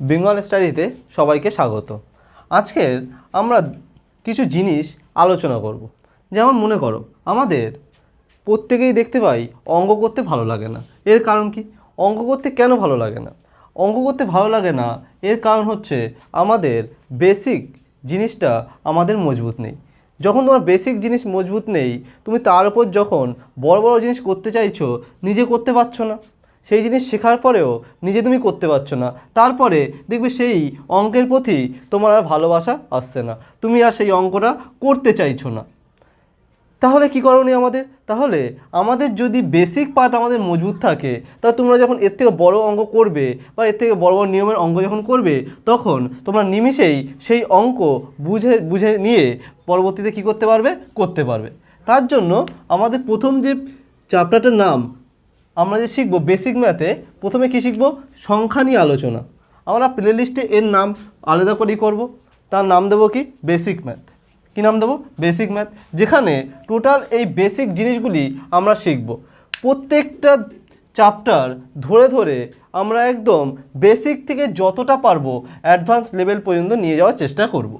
বেঙ্গল স্টাডিতে সবাইকে স্বাগত। আজকের আমরা কিছু জিনিস আলোচনা করব। যেমন মনে করো, আমাদের প্রত্যেকেই দেখতে পাই অঙ্ক করতে ভালো লাগে না। এর কারণ কি? অঙ্ক করতে কেন ভালো লাগে না? অঙ্ক করতে ভালো লাগে না, এর কারণ হচ্ছে আমাদের বেসিক জিনিসটা আমাদের মজবুত নেই। যখন তোমার বেসিক জিনিস মজবুত নেই, তুমি তার উপর যখন বড় বড় জিনিস করতে চাইছো, নিজে করতে পারছ না। সেই জিনিস শেখার পরেও নিজে তুমি করতে পারছ না। তারপরে দেখবে সেই অঙ্কের প্রতি তোমার আর ভালোবাসা আসছে না। তুমি আর সেই অঙ্কটা করতে চাইছো না। তাহলে কি করণীয় আমাদের? তাহলে আমাদের যদি বেসিক পার্ট আমাদের মজবুত থাকে, তা তোমরা যখন এর থেকে বড় অঙ্ক করবে বা এর থেকে বড় বড় নিয়মের অঙ্ক যখন করবে, তখন তোমরা নিমিষেই সেই অঙ্ক বুঝে বুঝে নিয়ে পরবর্তীতে কি করতে পারবে? করতে পারবে। তার জন্য আমাদের প্রথম যে চ্যাপ্টারটার নাম আমরা যে শিখব বেসিক ম্যাথে প্রথমে কি শিখব? সংখ্যা নিয়ে আলোচনা। আমরা প্লেলিস্টে এর নাম আলাদা করেই করব। তার নাম দেবো কি? বেসিক ম্যাথ কী নাম দেবো? বেসিক ম্যাথ যেখানে টোটাল এই বেসিক জিনিসগুলি আমরা শিখব। প্রত্যেকটা চ্যাপ্টার ধরে ধরে আমরা একদম বেসিক থেকে যতটা পারব অ্যাডভান্স লেভেল পর্যন্ত নিয়ে যাওয়ার চেষ্টা করব।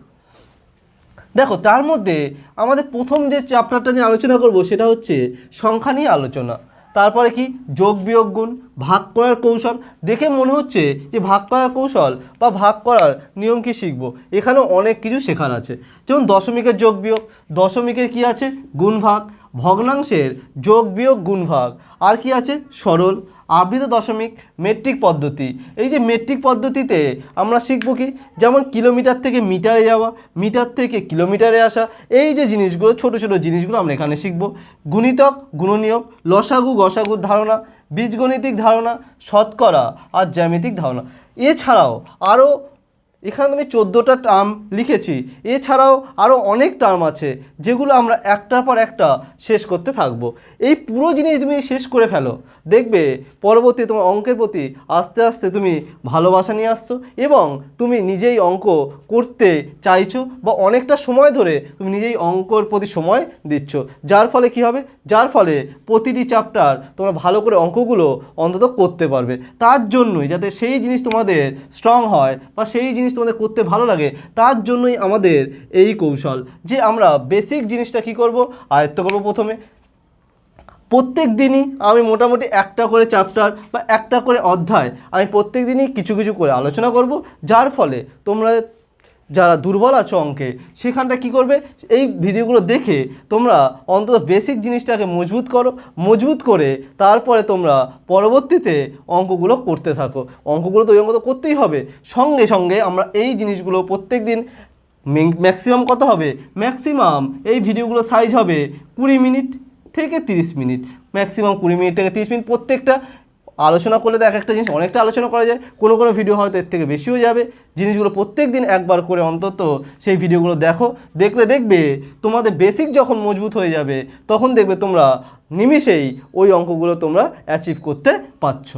দেখো, তার মধ্যে আমাদের প্রথম যে চ্যাপ্টারটা নিয়ে আলোচনা করব, সেটা হচ্ছে সংখ্যা নিয়ে আলোচনা। তারপরে কি? যোগ বিয়োগ গুণ ভাগ করার কৌশল। দেখে মনে হচ্ছে যে ভাগ করার কৌশল বা ভাগ করার নিয়ম কি শিখব? এখানেও অনেক কিছু শেখার আছে। যেমন দশমিকের যোগ বিয়োগ, দশমিকের কি আছে? গুণ ভাগ। ভগ্নাংশের যোগ বিয়োগ গুণ ভাগ। আর কি আছে? সরল। আবৃত দশমিক মেট্রিক পদ্ধতি। এই যে মেট্রিক পদ্ধতিতে আমরা শিখব কি? যেমন কিলোমিটার থেকে মিটারে যাওয়া, মিটার থেকে কিলোমিটারে আসা, এই যে জিনিসগুলো, ছোট ছোট জিনিসগুলো আমরা এখানে শিখব। গুণিতক, গুণনীয়ক, লসাগু, গসাগুর ধারণা, বীজগণিতিক ধারণা, শতকরা আর জ্যামিতিক ধারণা। এছাড়াও আরও এখানে আমি চোদ্দোটা টার্ম লিখেছি। এছাড়াও আরও অনেক টার্ম আছে, যেগুলো আমরা একটার পর একটা শেষ করতে থাকব। এই পুরো জিনিস তুমি শেষ করে ফেলো। দেখবে পরবর্তী তোমার অঙ্কের প্রতি আস্তে আস্তে তুমি ভালোবাসা নিয়ে আসছো এবং তুমি নিজেই অঙ্ক করতে চাইছো বা অনেকটা সময় ধরে তুমি নিজেই অঙ্কর প্রতি সময় দিচ্ছ। যার ফলে কি হবে? যার ফলে প্রতিটি চ্যাপ্টার তোমরা ভালো করে অঙ্কগুলো অন্তত করতে পারবে। তার জন্যই যাতে সেই জিনিস তোমাদের স্ট্রং হয় বা সেই জিনিস তোমাদের করতে ভালো লাগে, তার জন্যই আমাদের এই কৌশল। যে আমরা বেসিক জিনিসটা কি করব? আয়ত্ত করব প্রথমে। প্রত্যেক দিনই আমি মোটামুটি একটা করে চ্যাপ্টার বা একটা করে অধ্যায় আমি প্রত্যেক দিনই কিছু কিছু করে আলোচনা করব। যার ফলে তোমরা যারা দুর্বল আছো অঙ্কে সেখানটা কি করবে? এই ভিডিওগুলো দেখে তোমরা অন্তত বেসিক জিনিসটাকে মজবুত করো, মজবুত করে তারপরে তোমরা পরবর্তীতে অঙ্কগুলো করতে থাকো। অঙ্কগুলো তো ওই অঙ্ক তো করতেই হবে। সঙ্গে সঙ্গে আমরা এই জিনিসগুলো প্রত্যেক দিন ম্যাক্সিমাম কত হবে? ম্যাক্সিমাম এই ভিডিওগুলো সাইজ হবে কুড়ি মিনিট থেকে তিরিশ মিনিট। ম্যাক্সিমাম কুড়ি মিনিট থেকে তিরিশ মিনিট প্রত্যেকটা আলোচনা করলে তো এক একটা জিনিস অনেকটা আলোচনা করা যায়, কোনো কোনো ভিডিও হয়তো এর থেকে বেশিও যাবে। জিনিসগুলো প্রত্যেক দিন একবার করে অন্তত সেই ভিডিওগুলো দেখো, দেখলে দেখবে তোমাদের বেসিক যখন মজবুত হয়ে যাবে, তখন দেখবে তোমরা নিমিষেই ওই অঙ্কগুলো তোমরা অ্যাচিভ করতে পারছ।